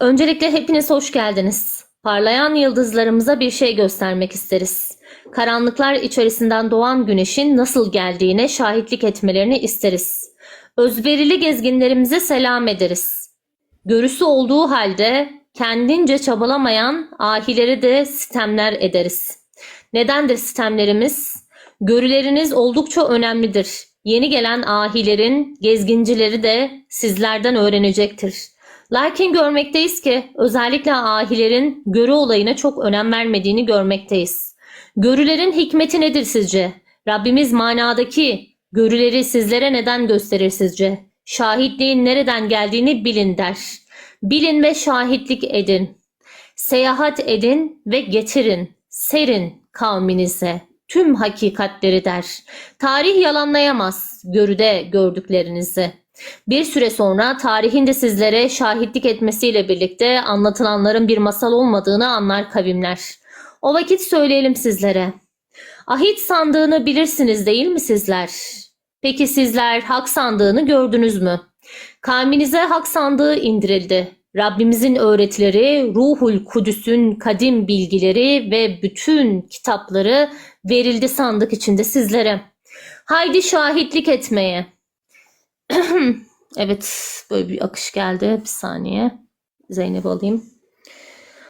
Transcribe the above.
Öncelikle hepiniz hoş geldiniz. Parlayan yıldızlarımıza bir şey göstermek isteriz. Karanlıklar içerisinden doğan güneşin nasıl geldiğine şahitlik etmelerini isteriz. Özverili gezginlerimize selam ederiz. Görüsü olduğu halde kendince çabalamayan ahileri de sitemler ederiz. Nedendir sitemlerimiz? Görüleriniz oldukça önemlidir. Yeni gelen ahilerin gezgincileri de sizlerden öğrenecektir. Lakin görmekteyiz ki özellikle ahilerin görü olayına çok önem vermediğini görmekteyiz. Görülerin hikmeti nedir sizce? Rabbimiz manadaki görüleri sizlere neden gösterir sizce? Şahitliğin nereden geldiğini bilin der. Bilin ve şahitlik edin. Seyahat edin ve getirin, serin kavminize tüm hakikatleri der. Tarih yalanlayamaz görüde gördüklerinizi. Bir süre sonra tarihin de sizlere şahitlik etmesiyle birlikte anlatılanların bir masal olmadığını anlar kavimler. O vakit söyleyelim sizlere. Ahit sandığını bilirsiniz değil mi sizler? Peki sizler hak sandığını gördünüz mü? Kavminize hak sandığı indirildi. Rabbimizin öğretileri, Ruhul Kudüs'ün kadim bilgileri ve bütün kitapları verildi sandık içinde sizlere. Haydi şahitlik etmeye. evet, böyle bir akış geldi. Bir saniye. Zeynep alayım.